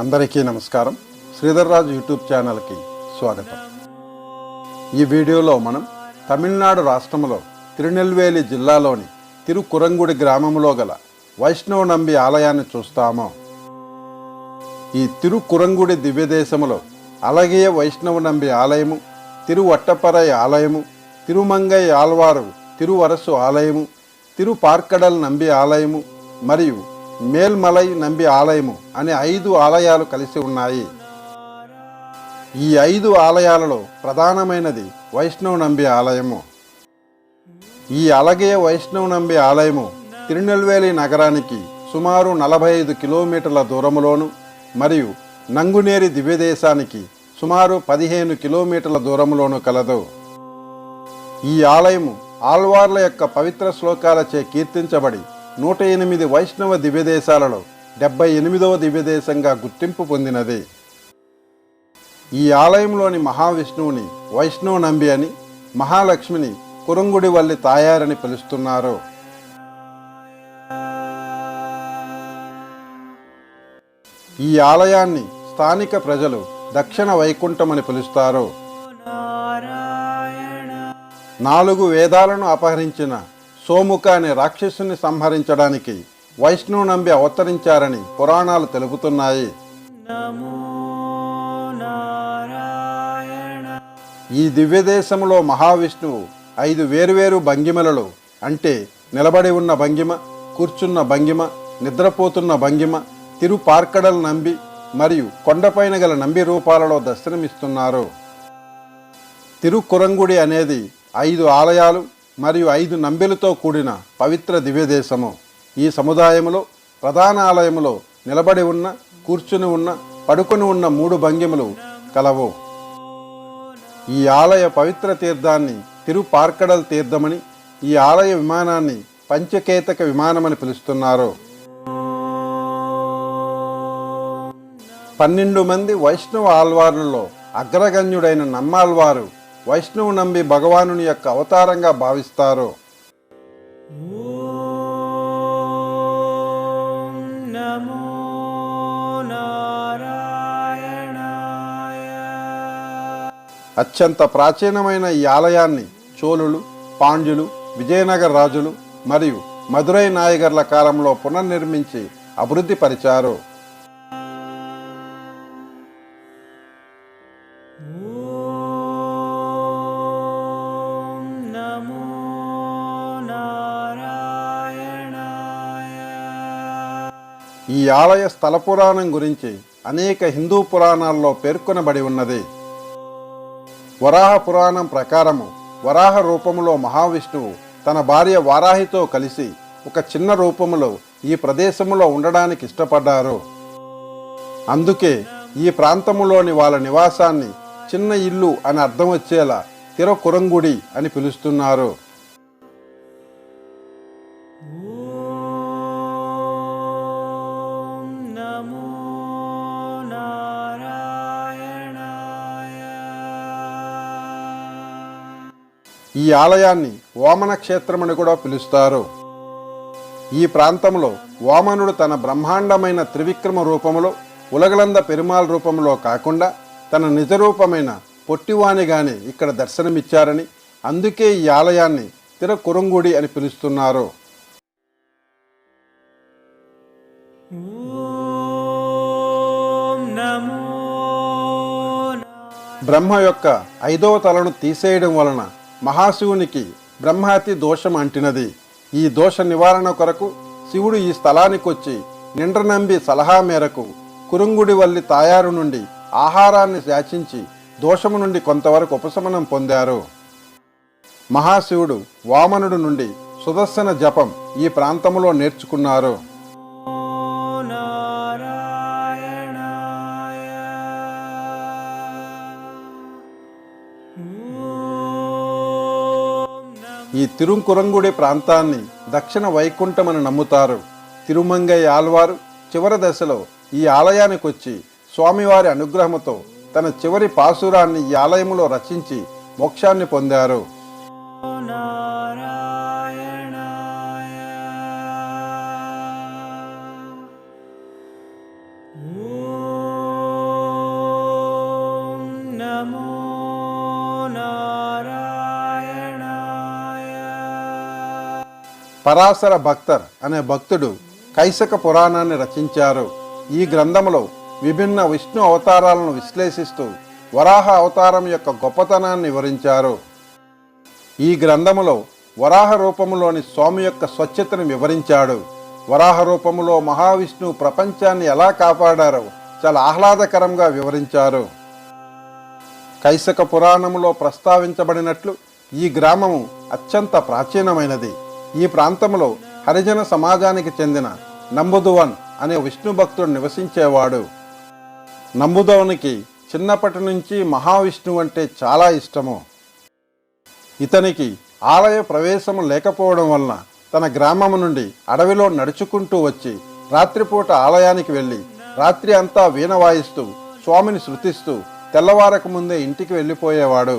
అందరికీ నమస్కారం. శ్రీధర్రాజు యూట్యూబ్ ఛానల్కి స్వాగతం. ఈ వీడియోలో మనం తమిళనాడు రాష్ట్రంలో తిరునెల్వేలి జిల్లాలోని తిరుకురంగుడి గ్రామంలో గల వైష్ణవ నంబి ఆలయాన్ని చూస్తాము. ఈ తిరుకురంగుడి దివ్యదేశములో అలాగే వైష్ణవ నంబి ఆలయము తిరువట్టపరై ఆలయము తిరుమంగై ఆల్వారు తిరువరసు ఆలయము తిరుపార్కడల్ నంబి ఆలయము మరియు మేల్మలై నంబి ఆలయము అనే ఐదు ఆలయాలు కలిసి ఉన్నాయి. ఈ ఐదు ఆలయాలలో ప్రధానమైనది వైష్ణవ నంబి ఆలయము. ఈ అలగే వైష్ణవ నంబి ఆలయము తిరునెల్వేలి నగరానికి సుమారు నలభై ఐదు కిలోమీటర్ల దూరములోను మరియు నంగునేరి దివ్యదేశానికి సుమారు పదిహేను కిలోమీటర్ల దూరములోను కలదు. ఈ ఆలయము ఆల్వార్ల యొక్క పవిత్ర శ్లోకాలచే కీర్తించబడి నూట ఎనిమిది వైష్ణవ దివ్యదేశాలలో డెబ్బై ఎనిమిదవ దివ్యదేశంగా గుర్తింపు పొందినది. ఈ ఆలయంలోని మహావిష్ణువుని వైష్ణవ నంబి అని మహాలక్ష్మిని కురంగుడి వల్లి తాయారని పిలుస్తున్నారు. ఈ ఆలయాన్ని స్థానిక ప్రజలు దక్షిణ వైకుంఠమని పిలుస్తారు. నాలుగు వేదాలను అపహరించిన సోముఖ అనే రాక్షసుని సంహరించడానికి వైష్ణవ నంబి అవతరించారని పురాణాలు తెలుపుతున్నాయి. ఈ దివ్యదేశంలో మహావిష్ణువు ఐదు వేరువేరు భంగిమలలో అంటే నిలబడి ఉన్న భంగిమ కూర్చున్న భంగిమ నిద్రపోతున్న భంగిమ తిరుపార్కడల్ నంబి మరియు కొండపైన గల నంబి రూపాలలో దర్శనమిస్తున్నారు. తిరుకురంగుడి అనేది ఐదు ఆలయాలు మరియు ఐదు నంబెలతో కూడిన పవిత్ర దివ్యదేశము ఈ సముదాయములో ప్రధాన ఆలయములో నిలబడి ఉన్న కూర్చుని ఉన్న పడుకొని ఉన్న మూడు భంగిములు కలవు. ఈ ఆలయ పవిత్ర తీర్థాన్ని తిరుపార్కడల్ తీర్థమని ఈ ఆలయ విమానాన్ని పంచకేతక విమానమని పిలుస్తున్నారు. పన్నెండు మంది వైష్ణవ ఆల్వారులలో అగ్రగణ్యుడైన నమ్మాల్వారు వైష్ణవ నంబి భగవానుని యొక్క అవతారంగా భావిస్తారు. అత్యంత ప్రాచీనమైన ఈ ఆలయాన్ని చోళులు పాండ్యులు విజయనగర రాజులు మరియు మదురై నాయగర్ల కాలంలో పునర్నిర్మించి అభివృద్ధి పరిచారు. ఈ ఆలయ స్థల పురాణం గురించి అనేక హిందూ పురాణాల్లో పేర్కొనబడి ఉన్నది. వరాహ పురాణం ప్రకారము వరాహ రూపములో మహావిష్ణువు తన భార్య వారాహితో కలిసి ఒక చిన్న రూపములో ఈ ప్రదేశములో ఉండడానికి ఇష్టపడ్డారు. అందుకే ఈ ప్రాంతములోని వాళ్ళ నివాసాన్ని చిన్న ఇల్లు అని అర్థం వచ్చేలా తిరకురంగుడి అని పిలుస్తున్నారు. ఈ ఆలయాన్ని వామన క్షేత్రమని కూడా పిలుస్తారు. ఈ ప్రాంతంలో వామనుడు తన బ్రహ్మాండమైన త్రివిక్రమ రూపములో ఉలగలంద పెరుమాళ్ రూపంలో కాకుండా తన నిజ రూపమైన పొట్టివానిగానే ఇక్కడ దర్శనమిచ్చారని అందుకే ఈ ఆలయాన్ని తిరకురంగుడి అని పిలుస్తున్నారు. బ్రహ్మ యొక్క ఐదవ తలను తీసేయడం వలన మహాశివునికి బ్రహ్మాతి దోషం అంటినది. ఈ దోష నివారణ కొరకు శివుడు ఈ స్థలానికొచ్చి నిండ్రనంబి సలహా మేరకు కురుంగుడి వల్లి తాయారు నుండి ఆహారాన్ని శాచించి దోషము నుండి కొంతవరకు ఉపశమనం పొందారు. మహాశివుడు వామనుడు నుండి సుదర్శన జపం ఈ ప్రాంతంలో నేర్చుకున్నారు. ఈ తిరుంకురంగుడి ప్రాంతాన్ని దక్షిణ వైకుంఠమని నమ్ముతారు తిరుమంగై ఆల్వారు చివరి దశలో ఈ ఆలయానికి వచ్చి స్వామివారి అనుగ్రహముతో తన చివరి పాసురాన్ని ఈ ఆలయంలో రచించి మోక్షాన్ని పొందారు Ooh. పరాశర భక్తర్ అనే భక్తుడు కైసక పురాణాన్ని రచించారు. ఈ గ్రంథంలో విభిన్న విష్ణు అవతారాలను విశ్లేషిస్తూ వరాహ అవతారం యొక్క గొప్పతనాన్ని వివరించారు. ఈ గ్రంథములో వరాహ రూపములోని స్వామి యొక్క స్వచ్ఛతను వివరించాడు. వరాహ రూపములో మహావిష్ణువు ప్రపంచాన్ని ఎలా కాపాడారో చాలా ఆహ్లాదకరంగా వివరించారు. కైసక పురాణములో ప్రస్తావించబడినట్లు ఈ గ్రామము అత్యంత ప్రాచీనమైనది. ఈ ప్రాంతంలో హరిజన సమాజానికి చెందిన నంబుదువన్ అనే విష్ణు భక్తుడు నివసించేవాడు. నంబుదవనికి చిన్నప్పటి నుంచి మహావిష్ణువు అంటే చాలా ఇష్టము. ఇతనికి ఆలయ ప్రవేశము లేకపోవడం వలన తన గ్రామం నుండి అడవిలో నడుచుకుంటూ వచ్చి రాత్రిపూట ఆలయానికి వెళ్ళి రాత్రి అంతా వీణ వాయిస్తూ స్వామిని శృతిస్తూ తెల్లవారక ముందే ఇంటికి వెళ్ళిపోయేవాడు.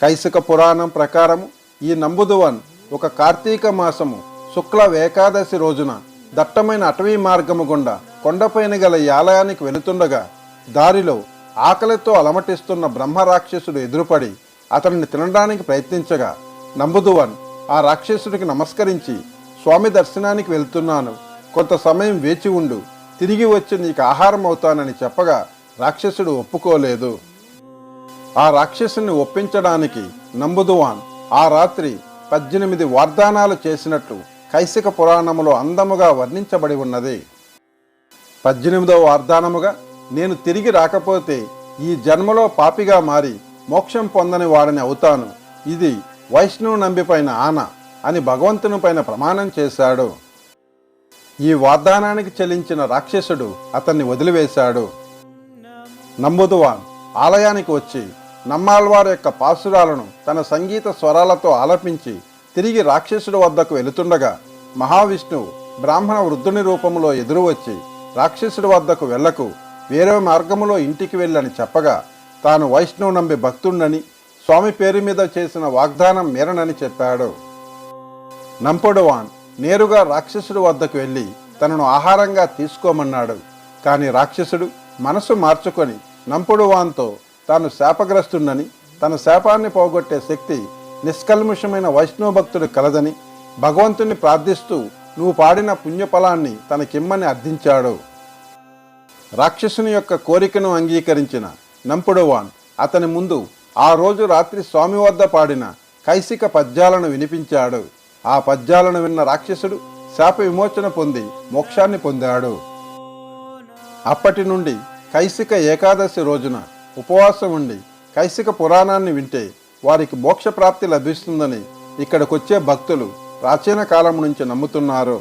కైసిక పురాణం ప్రకారం ఈ నంబుదువన్ ఒక కార్తీక మాసము శుక్ల ఏకాదశి రోజున దట్టమైన అటవీ మార్గము గుండా కొండపైన గల యాలయానికి వెళుతుండగా దారిలో ఆకలితో అలమటిస్తున్న బ్రహ్మరాక్షసుడు ఎదురుపడి అతనిని తినడానికి ప్రయత్నించగా నంబుదువన్ ఆ రాక్షసుడికి నమస్కరించి స్వామి దర్శనానికి వెళ్తున్నాను కొంత సమయం వేచి ఉండు తిరిగి వచ్చి నీకు ఆహారం అవుతానని చెప్పగా రాక్షసుడు ఒప్పుకోలేదు. ఆ రాక్షసుని ఒప్పించడానికి నంబుదువాన్ ఆ రాత్రి పద్దెనిమిది వాగ్దానాలు చేసినట్లు కైసిక పురాణములో అందముగా వర్ణించబడి ఉన్నది. పద్దెనిమిదవ వాగ్దానముగా నేను తిరిగి రాకపోతే ఈ జన్మలో పాపిగా మారి మోక్షం పొందని వాడిని అవుతాను. ఇది వైష్ణవు నంబిపైన ఆన అని భగవంతుని పైన ప్రమాణం చేశాడు. ఈ వాగ్దానానికి చెల్లించిన రాక్షసుడు అతన్ని వదిలివేశాడు. నంబుదువాన్ ఆలయానికి వచ్చి నమ్మాళ్వారి యొక్క పాసురాలను తన సంగీత స్వరాలతో ఆలపించి తిరిగి రాక్షసుడి వద్దకు వెళుతుండగా మహావిష్ణువు బ్రాహ్మణ వృద్ధుని రూపంలో ఎదురు వచ్చి రాక్షసుడి వద్దకు వెళ్ళకు వేరే మార్గములో ఇంటికి వెళ్ళని చెప్పగా తాను వైష్ణవు నంబి భక్తుండని స్వామి పేరు మీద చేసిన వాగ్దానం మేరనని చెప్పాడు. నంపుడువాన్ నేరుగా రాక్షసుడి వద్దకు వెళ్ళి తనను ఆహారంగా తీసుకోమన్నాడు. కానీ రాక్షసుడు మనసు మార్చుకొని నంపుడువాన్తో తాను శాపగ్రస్తున్నని తన శాపాన్ని పోగొట్టే శక్తి నిష్కల్ముషమైన వైష్ణవ భక్తుడు కలదని భగవంతుని ప్రార్థిస్తూ నువ్వు పాడిన పుణ్యఫలాన్ని తనకిమ్మని అర్థించాడు. రాక్షసుని యొక్క కోరికను అంగీకరించిన నంపుడువాన్ అతని ముందు ఆ రోజు రాత్రి స్వామి వద్ద పాడిన కైసిక పద్యాలను వినిపించాడు. ఆ పద్యాలను విన్న రాక్షసుడు శాప విమోచన పొంది మోక్షాన్ని పొందాడు. అప్పటి నుండి కైసిక ఏకాదశి రోజున ఉపవాసం ఉండి కైసిక పురాణాన్ని వింటే వారికి మోక్ష ప్రాప్తి లభిస్తుందని ఇక్కడికొచ్చే భక్తులు ప్రాచీన కాలం నుంచి నమ్ముతున్నారు.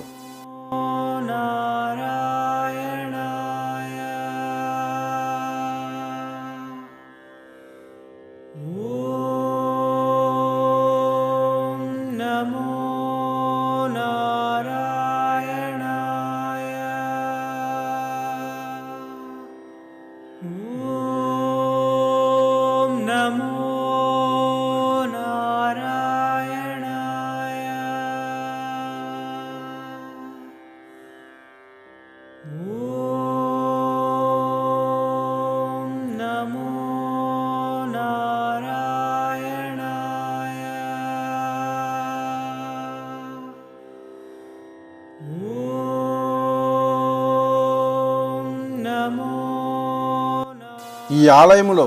ఈ ఆలయములో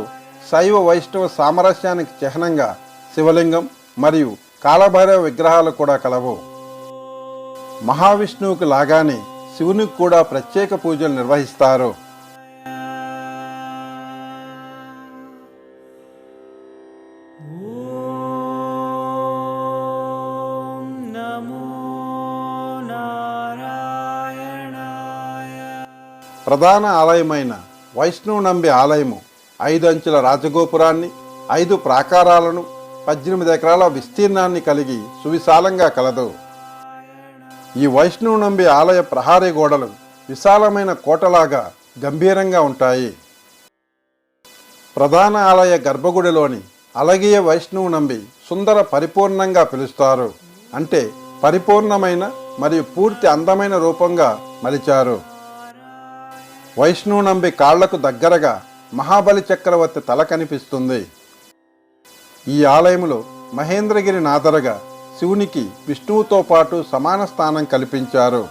శైవ వైష్ణవ సామరస్యానికి చిహ్నంగా శివలింగం మరియు కాలభైరవ విగ్రహాలు కూడా కలవు. మహావిష్ణువుకు లాగానే శివునికి కూడా ప్రత్యేక పూజలు నిర్వహిస్తారు. ప్రధాన ఆలయమైన వైష్ణవ నంబి ఆలయము ఐదు అంచుల రాజగోపురాన్ని ఐదు ప్రాకారాలను పద్దెనిమిది ఎకరాల విస్తీర్ణాన్ని కలిగి సువిశాలంగా కలదు. ఈ వైష్ణవ నంబి ఆలయ ప్రహారీ గోడలు విశాలమైన కోటలాగా గంభీరంగా ఉంటాయి. ప్రధాన ఆలయ గర్భగుడిలోని అలగియ వైష్ణవు నంబి సుందర పరిపూర్ణంగా పిలుస్తారు. అంటే పరిపూర్ణమైన మరియు పూర్తి అందమైన రూపంగా మలిచారు. వైష్ణునంబి కాళ్ళకు దగ్గరగా మహాబలి చక్రవర్తి తల కనిపిస్తుంది. ఈ ఆలయంలో మహేంద్రగిరి నాదరగా శివునికి విష్ణువుతో పాటు సమాన స్థానం కల్పించారు.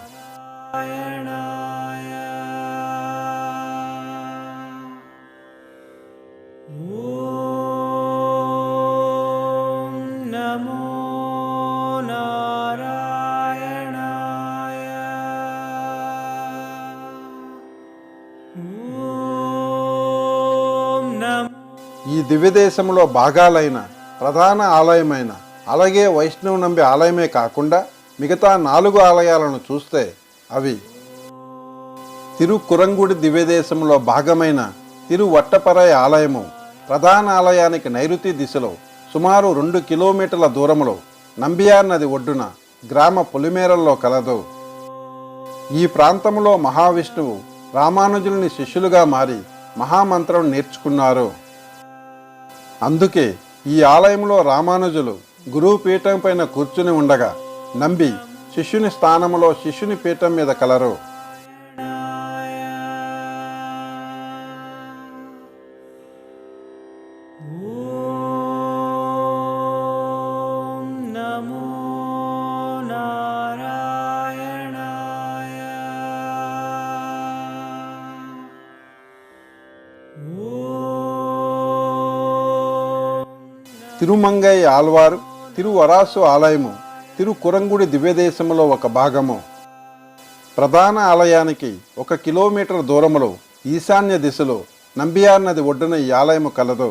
ఈ దివ్యదేశంలో భాగాలైన ప్రధాన ఆలయమైన అలాగే వైష్ణవ నంబి ఆలయమే కాకుండా మిగతా నాలుగు ఆలయాలను చూస్తే అవి తిరుకురంగుడి దివ్యదేశంలో భాగమైన తిరువట్టపరాయ ఆలయము ప్రధాన ఆలయానికి నైరుతి దిశలో సుమారు రెండు కిలోమీటర్ల దూరంలో నంబియార్ నది ఒడ్డున గ్రామ పొలిమేరల్లో కలదు. ఈ ప్రాంతంలో మహావిష్ణువు రామానుజుల్ని శిష్యులుగా మారి మహామంత్రం నేర్చుకున్నారు. అందుకే ఈ ఆలయంలో రామానుజులు గురువు పీఠం పైన కూర్చుని ఉండగా నంబి శిష్యుని స్థానంలో శిష్యుని పీఠం మీద కలరు. తిరుమంగై ఆల్వారు తిరువరాసు ఆలయము తిరుకురంగుడి దివ్యదేశములో ఒక భాగము. ప్రధాన ఆలయానికి ఒక కిలోమీటర్ దూరములో ఈశాన్య దిశలో నంబియార్ నది ఒడ్డున ఈ ఆలయము కలదు.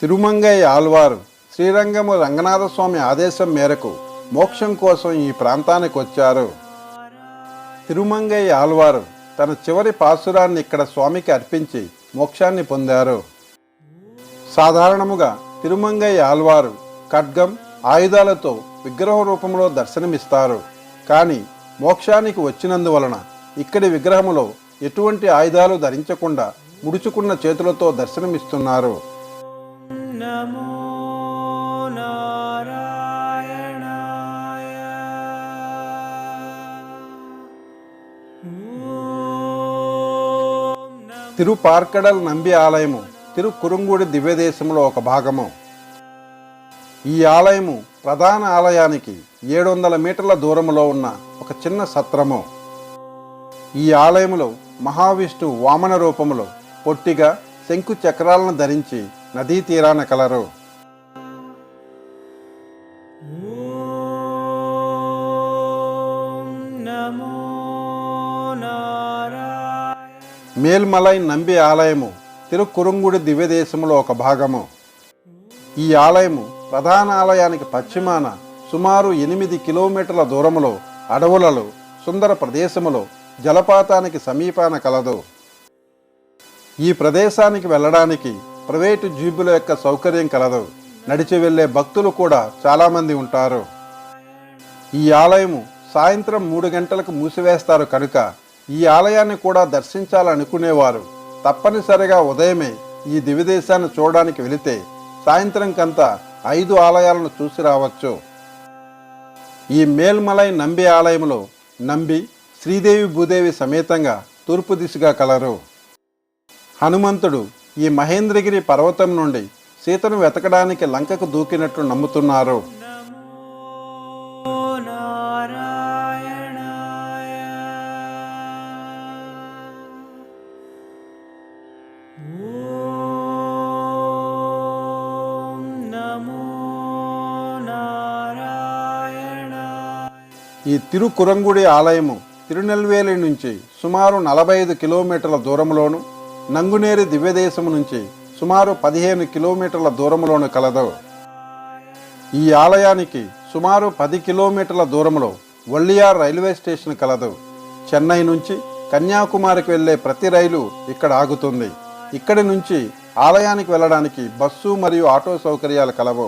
తిరుమంగై ఆల్వారు శ్రీరంగము రంగనాథస్వామి ఆదేశం మేరకు మోక్షం కోసం ఈ ప్రాంతానికి వచ్చారు. తిరుమంగై ఆల్వారు తన చివరి పాసురాన్ని ఇక్కడ స్వామికి అర్పించి మోక్షాన్ని పొందారు. సాధారణముగా తిరుమంగై ఆల్వారు ఖడ్గం ఆయుధాలతో విగ్రహ రూపంలో దర్శనమిస్తారు. కానీ మోక్షానికి వచ్చినందువలన ఇక్కడి విగ్రహములో ఎటువంటి ఆయుధాలు ధరించకుండా ముడుచుకున్న చేతులతో దర్శనమిస్తున్నారు. తిరుపార్కడల్ నంబి ఆలయము తిరుకురుంగుడి దివ్యదేశంలో ఒక భాగము. ఈ ఆలయము ప్రధాన ఆలయానికి ఏడు వందల మీటర్ల దూరములో ఉన్న ఒక చిన్న సత్రము. ఈ ఆలయములో మహావిష్ణువు వామన రూపములో పొట్టిగా శంకు చక్రాలను ధరించి నదీ తీరాన కలరు. మేల్మలై నంబి ఆలయము తిరుకురుంగుడి దివ్యదేశములో ఒక భాగము. ఈ ఆలయము ప్రధాన ఆలయానికి పశ్చిమాన సుమారు ఎనిమిది కిలోమీటర్ల దూరములో అడవులలో సుందర ప్రదేశములో జలపాతానికి సమీపాన కలదు. ఈ ప్రదేశానికి వెళ్ళడానికి ప్రైవేటు జీబుల యొక్క సౌకర్యం కలదు. నడిచి వెళ్ళే భక్తులు కూడా చాలామంది ఉంటారు. ఈ ఆలయము సాయంత్రం మూడు గంటలకు మూసివేస్తారు కనుక ఈ ఆలయాన్ని కూడా దర్శించాలనుకునేవారు. తప్పనిసరిగా ఉదయమే ఈ దివిదేశాన్ని చూడడానికి వెళితే సాయంత్రం కంతా ఐదు ఆలయాలను చూసి రావచ్చు. ఈ మేల్మలై నంబి ఆలయంలో నంబి శ్రీదేవి భూదేవి సమేతంగా తూర్పు దిశగా కలరు. హనుమంతుడు ఈ మహేంద్రగిరి పర్వతం నుండి సీతను వెతకడానికి లంకకు దూకినట్లు నమ్ముతున్నారు. ఈ తిరుకురంగుడి ఆలయము తిరునెల్వేలి నుంచి సుమారు నలభై ఐదు కిలోమీటర్ల దూరంలోను నంగునేరి దివ్యదేశము నుంచి సుమారు పదిహేను కిలోమీటర్ల దూరంలోను కలదు ఈ ఆలయానికి సుమారు పది కిలోమీటర్ల దూరంలో వల్లియార్ రైల్వే స్టేషన్ కలదు చెన్నై నుంచి కన్యాకుమారికి వెళ్ళే ప్రతి రైలు ఇక్కడ ఆగుతుంది. ఇక్కడి నుంచి ఆలయానికి వెళ్ళడానికి బస్సు మరియు ఆటో సౌకర్యాలు కలవు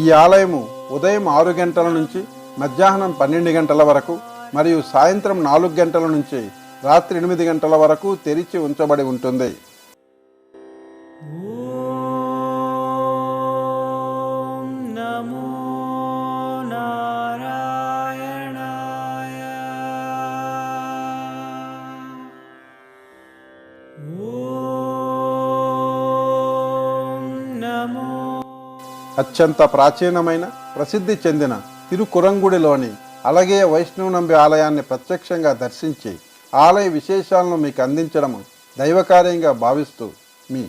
ఈ ఆలయము ఉదయం ఆరు గంటల నుంచి మధ్యాహ్నం పన్నెండు గంటల వరకు మరియు సాయంత్రం నాలుగు గంటల నుంచి రాత్రి ఎనిమిది గంటల వరకు తెరిచి ఉంచబడి ఉంటుంది. ॐ అత్యంత ప్రాచీనమైన ప్రసిద్ధి చెందిన తిరుకురంగుడిలోని అలాగే వైష్ణవనంబి ఆలయాన్ని ప్రత్యక్షంగా దర్శించి ఆలయ విశేషాలను మీకు అందించడం దైవకార్యంగా భావిస్తూ మీ